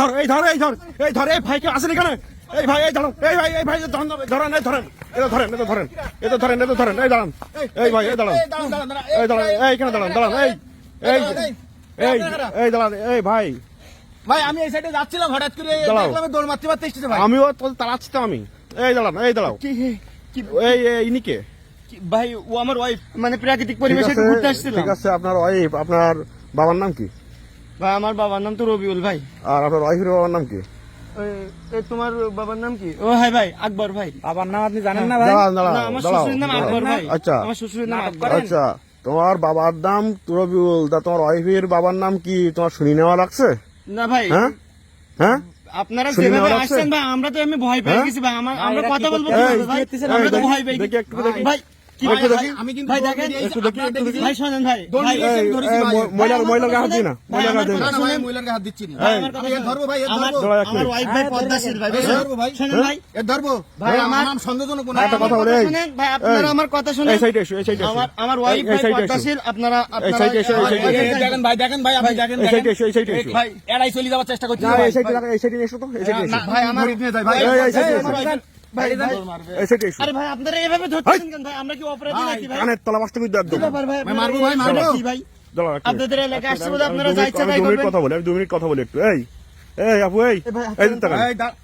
ধর এই ধর এই ধর এই ধর এই ভাইকে আসেন এখানে। এই ভাই এই ধরুন এই ভাই এই ভাই ধরেন ধরেন এই ধরেন এটা ধরেন এটা ধরেন এটা ধরেন এটা ধরেন এই দাঁড়ান এই ভাই এই দাঁড়ান এই দাঁড়ান এই এখানে দাঁড়ান দাঁড়ান এই এই এই এই দাঁড়ান এই ভাই। ভাই আমি এই সাইডে যাচ্ছিলাম হঠাৎ করে দেখলাম দৌড় মারতে মারতে এসেছে ভাই। আমিও তো তাড়াচ্ছি তো আমি। এই দাঁড়ান এই দাঁড়াও। কি কি এই ইনিকে। কি- ভাই ও আমার ওয়াইফ মানে প্রাকৃতিক পরিবেশে ঘুরতে ঠিক আছে আপনার ওয়াইফ আপনার বাবার নাম কি? ভাই আমার বাবার নাম তো রবিউল ভাই। আর আপনার ওয়াইফের বাবার নাম কি? তোমার বাবার নাম কি? ও হাই ভাই আকবর ভাই। বাবার নাম আপনি জানেন না ভাই? না দাঁড়ান আমার শ্বশুরের নাম আকবর ভাই। আচ্ছা। আমার শ্বশুরের নাম আকবর আচ্ছা তোমার বাবার নাম রবিউল তা তোমার ওয়াইফের বাবার নাম কি তোমার শুনি নেওয়া লাগছে? না ভাই হ্যাঁ? হ্যাঁ? আপনারা যেভাবে আসছেন ভাই আমরা তো আমি ভয় পেয়ে হ্যাঁ? গেছি ভাই আমরা কথা বলব ভাই? আমরা তো ভয় পেয়ে দেখি, একটু দেখি। ভাই কি ভাই, ভাই ভাই, আমি কিন্তু ভাই দেখেন একটু দেখি, একটু দেখেছি। ভাই শোনেন ভাই দৌড় ভাই দিয়ে এই, এসে ধরেছি এই, ভাই। ম- মহিলার আমার কথা হাত দিই না? শুনেন। মহিলাকে হাত দিই ভাই, না না, না, ভাই, মহিলার গায়ে হাত দিচ্ছি না। আমার আমি ধরবো ভাই, এর ধরবো। আমার ওয়াইফ ভাই পদ্মাশীল ভাই ধরবো ভাই। শোনেন ভাই। এর ধরবো। ভাই, ভাই, আমার- আমার নাম সন্দেহজনক কোনো একটা কথা বলে, ভাই আপনারা আমার কথা শুনেন। এই সাইডে এসো এই সাইডে আমার আমার ওয়াইফ ভাই পদ্মাশীল আপনারা এই সাইডে এসো, এই সাইডে এই, এসো। এই, দেখেন ভাই, দেখেন ভাই, আপনি দেখেন, এই সাইডে এসো এই সাইডে এসো। ভাই এড়াই চলে যাওয়ার চেষ্টা করছি। না এই সাইডে এই সাইডে এসো তো এই সাইডে এসো। ভাই, আমার- ভাই, এই সাইডে আরে ভাই আপনারা এভাবে ধরতেছেন কেন ভাই? আমরা কি অপরাধী নাকি ভাই? কানের তলা বাসটা কিন্তু একদম ভাই? ভাই, মারবো ভাই, মারবো। কি ভাই? দাঁড়াও, এক মিনিট। আপনাদের এলাকায় আসছে বলে আপনারা দু যা মিনিট- ইচ্ছা আমি তাই করবেন কথা বলি আমি দু মিনিট কথা বলি একটু। এই এই আপু এই এই ভাই, এই এই, দা-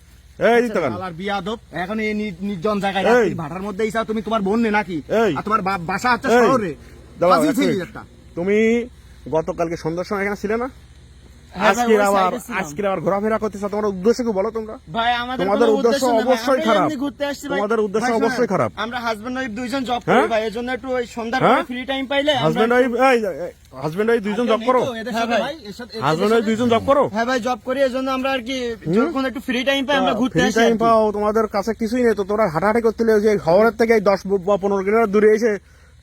এই দিতে বিয়াদব, এখন এই নির্জন জায়গায় ভাটার মধ্যে এসে তুমি তোমার বোন নে নাকি? আর তোমার বাসা আছে শহরে। তুমি গতকালকে সন্ধ্যার সময় এখানে ছিলে না? হ্যাঁ ভাই, আজকে ওই আবার side এ ছিলাম। আজকে আবার ঘোরাফেরা করতেছ তোমার উদ্দেশ্য কি বলো তোমরা? ভাই আমাদের তোমাদের উদ্দেশ্য অবশ্যই খারাপ। ভাই। তোমাদের উদ্দেশ্য অবশ্যই খারাপ। আমরা হাজবেন্ড ওয়াইফ দুইজন জব হ্যাঁ? করি ভাই। এর জন্য একটু ওই সন্ধ্যার হ্যাঁ? পরে ফ্রি টাইম পাইলে হাজবেন্ড ওয়াইফ এই হাজবেন্ড ওয়াইফ দুইজন জব করো। হ্যাঁ ভাই। ভাই, সাথে- এদের হাজবেন্ড ওয়াইফ দুইজন জব করো? হ্যাঁ ভাই জব করি এর জন্য আমরা আর কি যখন একটু ফ্রি টাইম পাই আমরা ঘুরতে ফ্রি আসি টাইম পাও তোমাদের কাছে কিছুই নেই তো তোমরা হাঁটাহাঁটি করতে যে শহরের থেকে এই দশ বা পনেরো কিলোমিটার দূরে এসে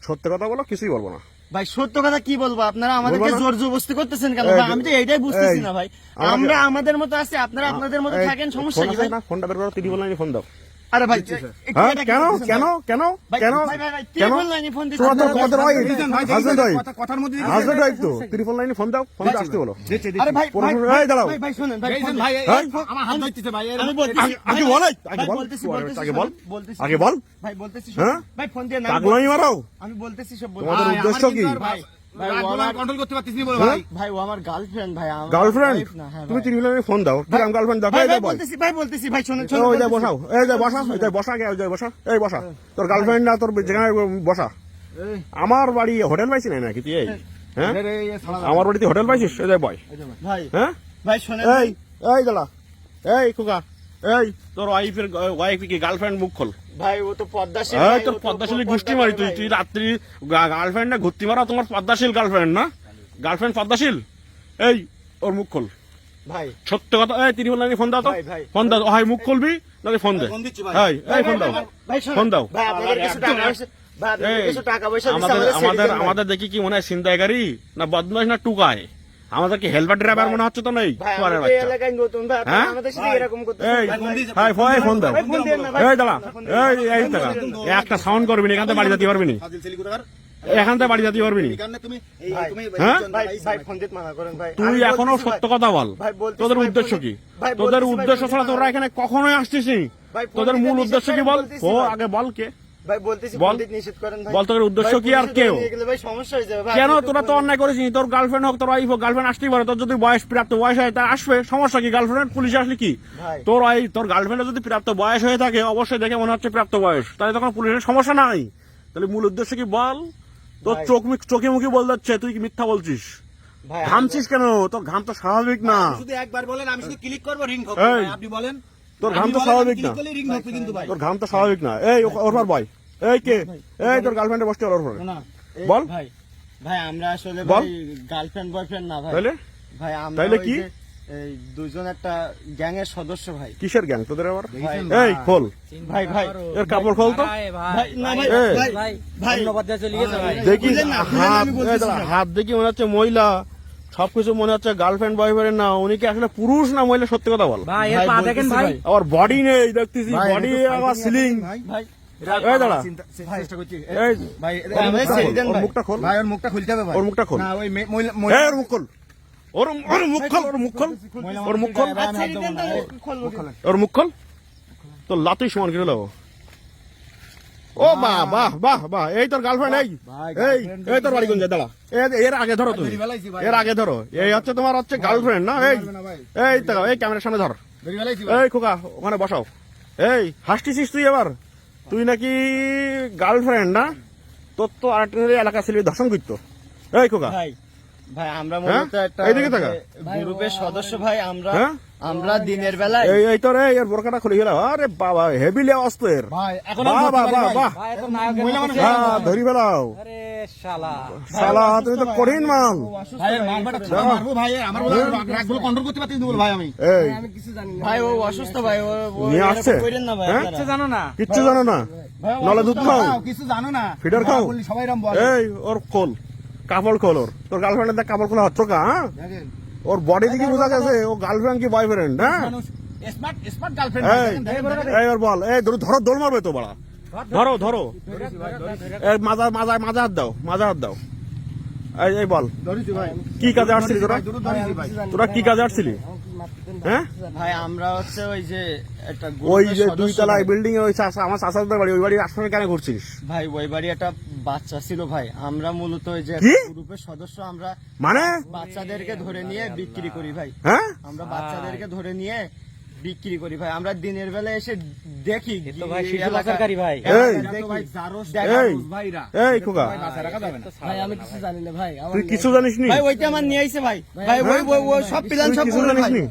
সত্যি কথা বলো কিছুই বলব না। ভাই সত্য কথা কি বলব? আপনারা আমাদেরকে জোর জবরদস্তি করতেছেন কেন ভাই? আমি তো এইটাই বুঝতেছি না ভাই। আমরা আমাদের মতো আছি আপনারা আপনাদের মতো থাকেন সমস্যা কি ভাই? ফোনটা বের করো ত্রিপল লাইনে ফোন দাও। আরে ভাই হ্যাঁ কেন কেন কেন কেন ভাই, ভাই, ভাই, কেন। তোমার তো তোমাদের ভাই, হাজবেন্ড তো, ওয়াইফ কথা- কথার মধ্যে দিচ্ছেন। হাজবেন্ড ওয়াইফ তো ত্রিপল লাইনে ফোন দাও ফোন আসতে বলো। আরে ভাই ভাই, ভাই, দাঁড়াও। ভাই, ভাই, শুনেন ভাই ভাই, হ্যাঁ? আমার হাত ধরতেছে ভাই, আমি বলতেছি আগে- বল, আগে বল, আগে বল। আগে বল। ভাই বলতেছি হ্যাঁ? ভাই ফোন দিয়ে না পাগলামি মারাও আমি বলতেছি সব। তোমাদের উদ্দেশ্য কি? বলে আমার- করতে পারতেছি না? ভাই। ভাই ও আমার গার্লফ্রেন্ড ভাই গার্লফ্রেন্ড wife না, তুমি ভাই। ফোন দাও। ঠিক গার্লফ্রেন্ড দাও ভাই এই ভাই বলতেছি ভাই বলতেছি ভাই ওই শুনেন যে বলতেছি। বসাও এই যে বসা এই বসা গে এই বসা। এই বসা তোর গার্লফ্রেন্ড না তোর যেখানে বসা। আমার বাড়ি হোটেল পাইছি না নাকি তুই এই? হ্যাঁ? আমার বাড়িতে হোটেল পাইছিস? এই বয়। ভাই হ্যাঁ? ভাই এই এই দাঁড়া এই খোকা। এই তোর ওয়াইফের ওয়াইফ কি গার্লফ্রেন্ড মুখ খোল। ভাই ও তো পদ্মাশীল এই ভাই, তোর পদ্মাশীল পদ্মা গোষ্ঠী মারি তুই। তুই রাত্রি গার্লফ্রেন্ড না ঘুরতি মারা তোমার পদ্মাশীল গার্লফ্রেন্ড না? গার্লফ্রেন্ড পদ্মাশীল? এই ওর মুখ খোল। ভাই। সত্য কথা এই তিনি বললেন ফোন দাও তো। ভাই, ভাই। ফোন দাও। হয় মুখ খুলবি নাকি ফোন দে। ফোন ভাই। এই ফোন দাও। ফোন দাও। ভাই আপনাদের কিছু টাকা ভাই আপনাদের কিছু টাকা পয়সা আমাদের আমাদের দেখি কি মনে হয় ছিনতাইকারী না বদমাইশ না টুকায়? আমাদের কি হেলমেট ড্রাইভার মনে হচ্ছে তো নেই? হ্যাঁ? ফোন দাও না। এই দাঁড়া এই এই টাকা একটা সাউন্ড করবি না এখান থেকে বাড়ি যেতে পারবি না? এখান থেকে বাড়ি যেতে পারবি না? হ্যাঁ? মানা ভাই। তুই এখনও সত্য কথা বল। তোদের উদ্দেশ্য কি? তোদের উদ্দেশ্য ছাড়া তোরা এখানে কখনোই আসছিস নি? তোদের মূল উদ্দেশ্য কি বল? ও আগে বল কে? ভাই বলতেছি বল। নিষেধ করেন ভাই। বল তোদের উদ্দেশ্য কি আর কেউ? ধরে নিয়ে গেলে ভাই সমস্যা হয়ে যাবে কেন তোরা তো অন্যায় করেছিস তোর গার্লফ্রেন্ড হোক তোর ওয়াইফ হোক গার্লফ্রেন্ড আসতেই পারে। তোর যদি বয়স প্রাপ্ত বয়স হয় তার আসবে। সমস্যা কি? গার্লফ্রেন্ড পুলিশে আসলে কি? তোর ওয়াইফ তোর গার্লফ্রেন্ডের যদি প্রাপ্ত বয়স হয়ে থাকে অবশ্যই দেখে মনে হচ্ছে প্রাপ্ত বয়স। তাহলে তখন পুলিশের সমস্যা নাই। তাহলে মূল উদ্দেশ্য কি বল? তোর চোখ মুখ- চোখে মুখে বল যাচ্ছে তুই কি মিথ্যা বলছিস? ঘামছিস কেন? তোর ঘাম তো স্বাভাবিক না। শুধু একবার বলেন আমি শুধু ক্লিক করব রিং আপনি বলেন। তোর ঘাম তো স্বাভাবিক না। ভাই। তোর ঘাম তো স্বাভাবিক না। এই ওরফার বয়। এই কে? এই তোর গার্লফ্রেন্ডে বসতে বল। ভাই ভাই আমরা আসলে ভাই গার্লফ্রেন্ড বয়ফ্রেন্ড না ভাই। তাহলে ভাই আমরা তাইলে ওই কি? এই দুজন একটা গ্যাং এর সদস্য ভাই। কিসের গ্যাং তোদের আবার? ভাই এই খোল। ভাই ভাই। এর কাপড় খোল তো। ভাই না ভাই এই। ভাই ভাই দেখি। হাত দেখি মনে হচ্ছে মহিলা। সবকিছু মনে হচ্ছে গার্লফ্রেন্ড বয়ফ্রেন্ড না উনি কি আসলে পুরুষ না মহিলা? সত্যি কথা বল। ভাই বলতেছি ভাই। আবার বডি নেই দেখতেছি বডি আবার সিলিং ভাই। এই দাঁড়া। চিন্তা- চেষ্টা করছি এই ভাই ভাই, মুখটা খোল, ওর ভাই। ওর মুখটা খুলতে হবে ওর মুখটা খোল। না ওই মুখ খোল। ওর ওর মুখ খোল ওর মুখ খোল। ওর মুখ খোল। আচ্ছা, এই দেন তো, খুলবো কি? ওর মুখ খোল? তো লাতুই সমান করে দাও। ও বাহ বাহ বাহ বাহ। এই তোর গার্লফ্রেন্ড এই। এই এই তোর বাড়ি কোন যায় দাঁড়া? এর আগে ধরো তুমি। এর আগে ধরো। এই হচ্ছে তোমার হচ্ছে গার্লফ্রেন্ড না? এই এই তো এই ক্যামেরার সামনে ধর। এই খোকা ওখানে বসাও। এই হাসতেছিস তুই এবার? তুই নাকি গার্লফ্রেন্ড না? তোর তো আরেকটা এলাকা ছিল ধর্ষণ করতো। এই খোকা। ভাই ভাই আমরা? মূলত একটা এইদিকে তাকা। গ্রুপের সদস্য ভাই আমরা? আমরা দিনের বেলায় এই এই তোর এই এর বোরকাটা খুলে গেল আরে বাবা হেভি লেওয়াজ তো ভাই এখন বাহ বাহ বাহ। বাহ হ্যাঁ ধরি বেলাও আরে শালা। শালা তুমি তো কঠিন মাল। ভাই মারবাটা থামা মারবো ভাই আমার রাগগুলো কন্ট্রোল করতে পারতেন বল ভাই আমি। এই। ভাই ও অসুস্থ ভাই ও ও নিয়ে আসছে? কইরেন না ভাই হ্যাঁ? জানো না? কিচ্ছু জানো না। নলে দুধ খাও। কিছু জানো না। ফিডার খাও? সবাই রাম বল। এই ওর খোল। কাপড় খোল ওর তোর গার্লফ্রেন্ডের দেখ কাপড় খোলা হচ্ছে কা হ্যাঁ? ওর বডি দিকে বোঝা গেছে ও গার্লফ্রেন্ড কি বয়ফ্রেন্ড হ্যাঁ? এই ওর বল এই ধরো ধরো দৌড় মারবে তো বাড়া। ধরো ধরো। মাজা মাজা মাজা হাত দাও মাজা হাত দাও। এই এই বল। কি কাজে আসছিলি তোরা? তোরা কি কাজে আসছিলি? ভাই আমরা হচ্ছে ওই যে একটা ওই যে দুই তলায় বিল্ডিং ওই আমার চাচাদের বাড়ি ওই বাড়ি আসামে কেন ঘুরছিস? ভাই ওই বাড়ি একটা বাচ্চা ছিল ভাই। আমরা মূলত ওই যে গ্রুপের সদস্য আমরা মানে? বাচ্চাদেরকে ধরে নিয়ে বিক্রি করি ভাই। হ্যাঁ? আমরা বাচ্চাদেরকে ধরে নিয়ে বিক্রি করি ভাই। আমরা দিনের বেলা এসে দেখি তো ভাই শিশু পাচারকারী। এই। খোকা। আমি কিছু জানি না ভাই। তুই কিছু জানিস নি ভাই ওইটা আমার নিয়ে আইছে ভাই। ভাই ওই ওই ওই সব প্ল্যান সব কিছু জানিস নি